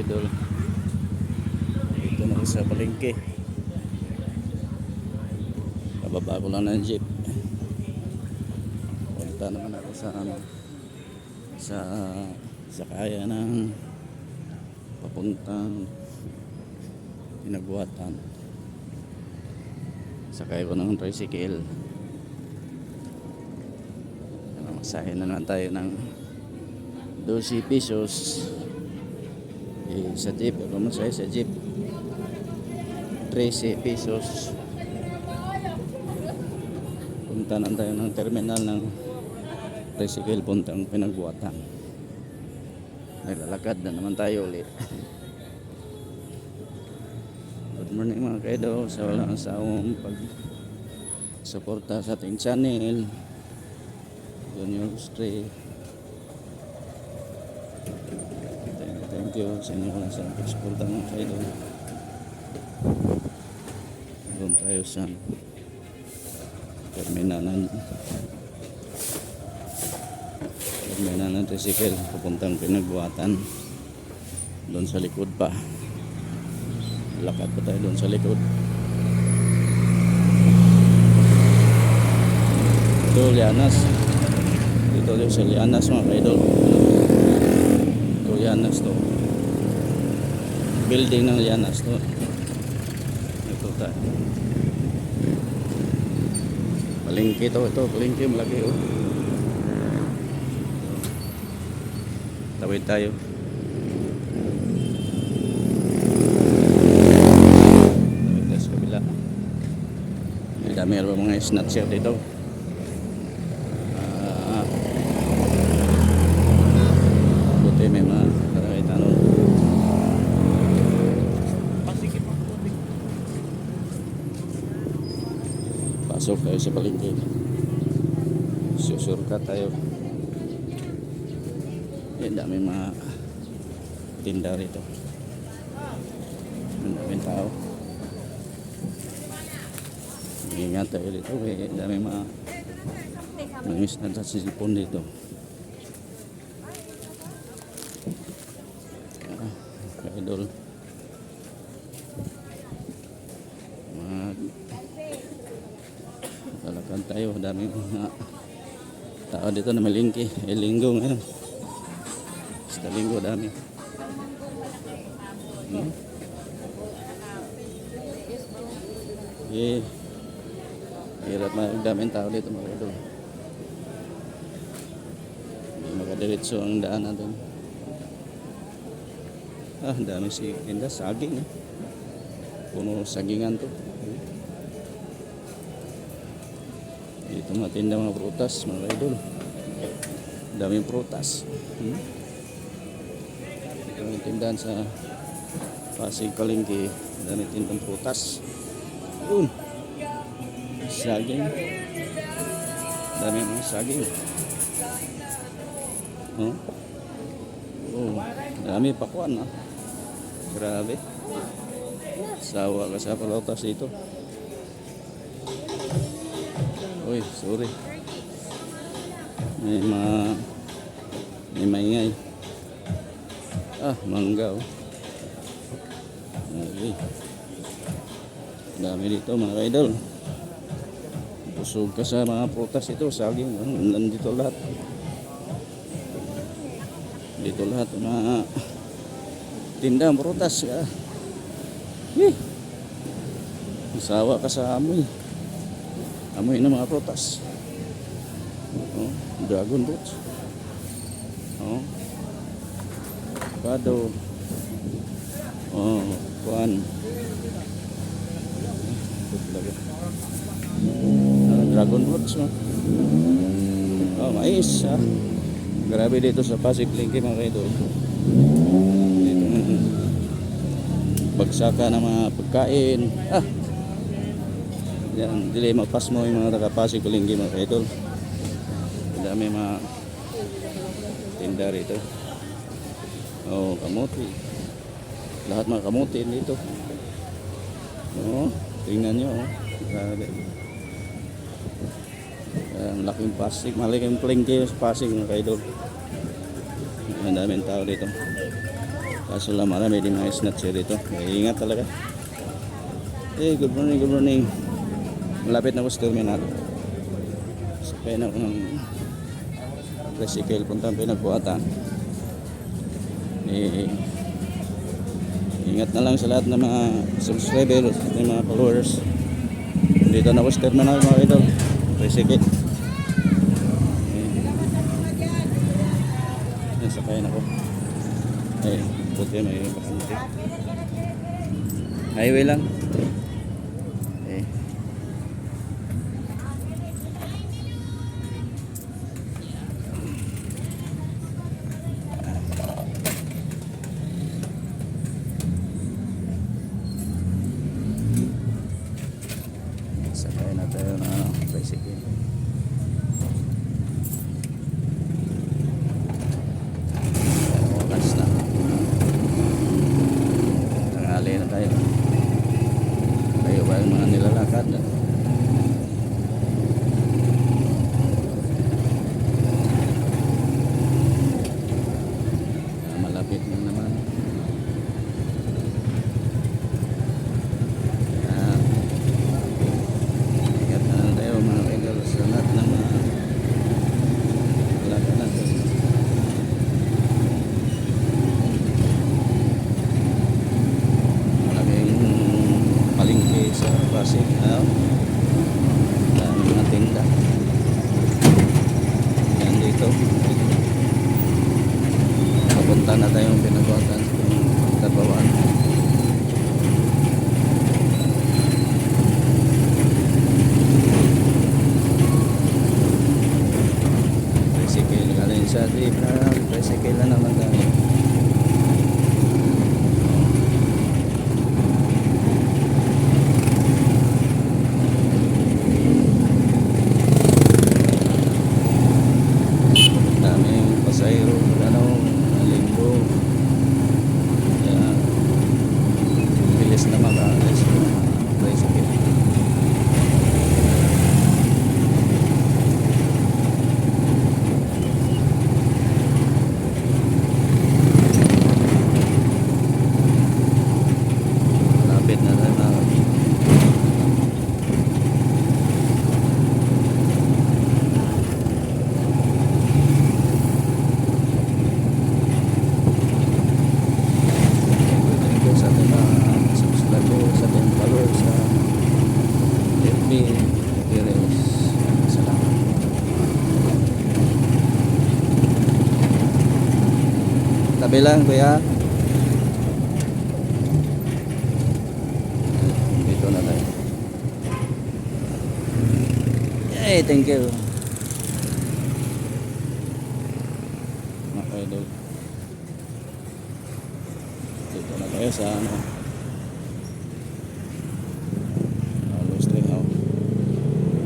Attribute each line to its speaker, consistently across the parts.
Speaker 1: idol. Dito na sa palengke. Kababa ko lang ng jeep. Punta naman ako sa ano sa sa kaya ng papuntang pinagbuhatan. Sakay ko ng tricycle. Masahin na naman tayo ng 12 pesos. Eh, sa jeep, ako masaya sa jeep. 13 pesos. Punta na tayo ng terminal ng tricycle puntang pinagbuhatan. Naglalakad na naman tayo ulit. Good morning mga kaido sa walang asawang pag suporta sa ating channel. Junior Stray. You sa inyo lang sa pagsuporta mga kaido. Doon tayo sa terminal ng terminal ng tricycle papuntang pinagbuhatan doon sa likod pa. Lakad pa tayo doon sa likod. Ito Lianas. Dito sa Lianas mga kaidol ito Lianas to building ng Lianas to ito tayo palengke to ito palengke malaki oh. Tawid tayo. Tawid tayo sa kabila. May dami mga snatcher dito sa palengke susurkat tayo yan dami mga tinda rito ang daming tao ingat tayo dito eh dami mga nangis na sa sipon dito ah, kaidol dito na malingki eh linggo ngayon Basta linggo dami. Hmm? Eh, hirap na daming tao dito mga idol. Hindi ang daan natin. Ah, dami si tinda, saging eh. Puno sagingan to. Dito mga tinda mga prutas mga idol. Daming prutas. Hmm? Yung tindahan sa Pasig Kalingki dami tindang prutas yun saging. Dami mga saging. Oh, oh dami pakuan ah. Grabe. Sawa ka sa dito. Uy sorry may mga may maingay Ah, mangga oh. Okay. Dami dito mga kaidol. Busog ka sa mga prutas ito, saging. oh. Nandito lahat. Dito lahat mga tinda prutas. Ah. Eh. Sawa ka sa amoy. Amoy ng mga prutas. Dragon fruit. Oh. Avocado. Oh, kuan. Ah, dragon fruits no. Oh, mais ah. Grabe dito sa Pasig Lingke mga kaidol. Bagsaka ng mga pagkain. Ah. Yan, dili mapas mo yung mga taga Pasig Lingke mga kaidol. Dami mga tinda rito. Oh, kamote. Lahat mga kamote dito. Oh, tingnan nyo. Oh. Grabe. Ang laking Pasig. Malaking palengke sa Pasig mga kaidol. Ang daming tao dito. Kaso lang marami din mga snatcher dito. Kaya ingat talaga. Eh, good morning, good morning. Malapit na ako sa terminal. Sakay na ako ng tricycle punta pinagbuhatan. Eh, ingat na lang sa lahat ng mga subscribers at mga followers. Dito na ako sa terminal mga idol. Tricycle. Eh, nasakay na ako. Eh, puti may bakante. Highway lang. Tabi lang kuya. Dito na tayo. Yay, thank you. Mga idol. Dito na tayo sa ano.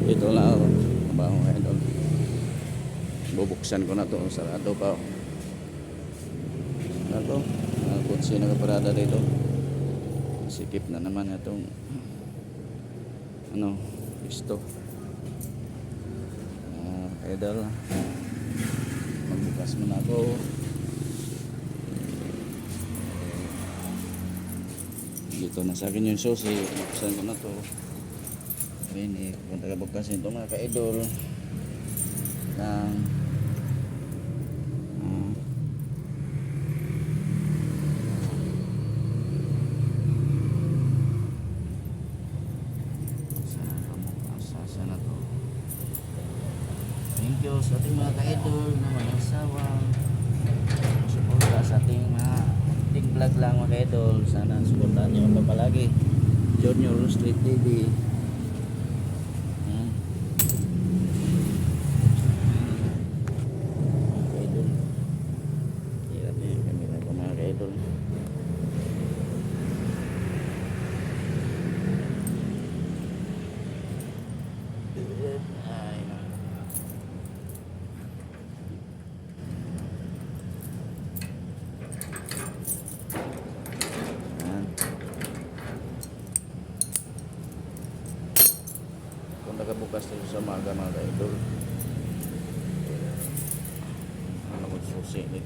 Speaker 1: Dito lang ako. Trabaho ngayon doon. Bubuksan ko na to. Sarado pa. Ano to? Uh, kutsi nakaparada dito. Sikip na naman itong ano, pisto. Uh, idol. Magbukas muna ako. dito na sa akin yung susi buksan ko na to ayun eh punta ka buksan ito mga ka-idol ng ah, saan ka mo asasa na to thank you ating mga ka-idol na walang sawang suporta sa ating mga ating vlog lang mga ka-idol. Sana suportahan nyo pa palagi. Junior Street TV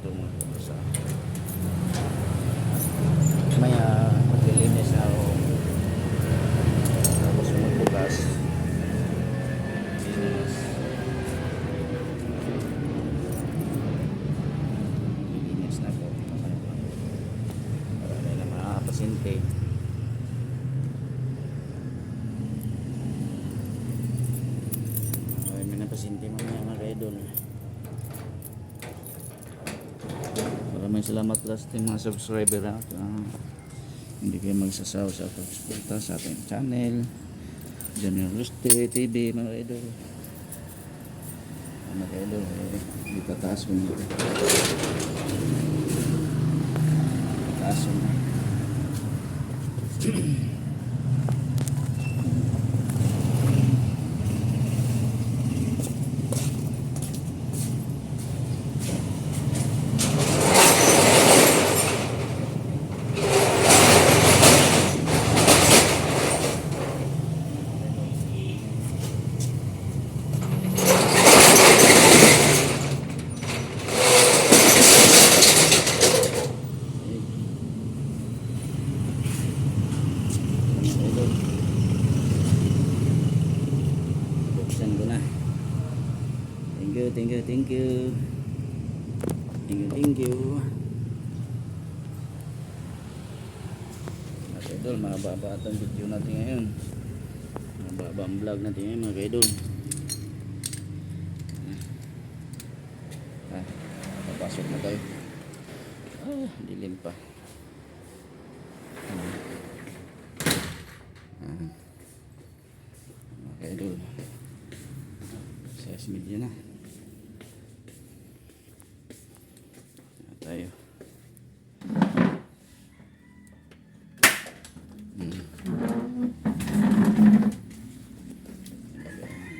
Speaker 1: dito mga kabasa. Maya Maraming salamat sa mga subscriber ha. Ah, hindi kayo magsasaw sa pagsuporta sa ating channel. Junior Ruste TV mga kaidol. Mga kaidol, eh, hindi tataas ko dito. Tataas ko na. Mga kaidol. Buksan ko na. Thank you, thank you, thank you. Thank you, thank you. Mga kaidol, mahaba itong video natin ngayon. Mahaba ang vlog natin ngayon mga kaidol. Ah, papasok na tayo. Ah, dilim pa. Ah. Mga kaidol. Size media na. Na tayo. Hmm.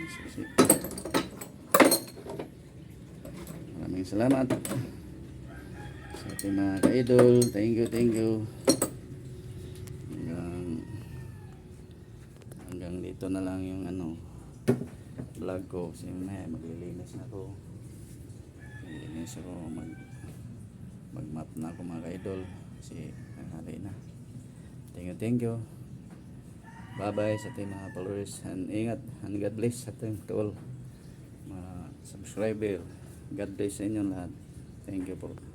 Speaker 1: Susi. Maraming salamat sa ating mga ka-idol. Thank you, thank you. Hanggang, hanggang dito na lang yung ano vlog ko. Kasi may maglilinis na ako. Maglilinis ako. Mag, mag-map na ako mga ka-idol. Kasi nanghali na. Thank you, thank you. Bye-bye sa ating mga followers. And ingat. And God bless sa ating all mga subscriber. God bless sa inyo lahat. Thank you po.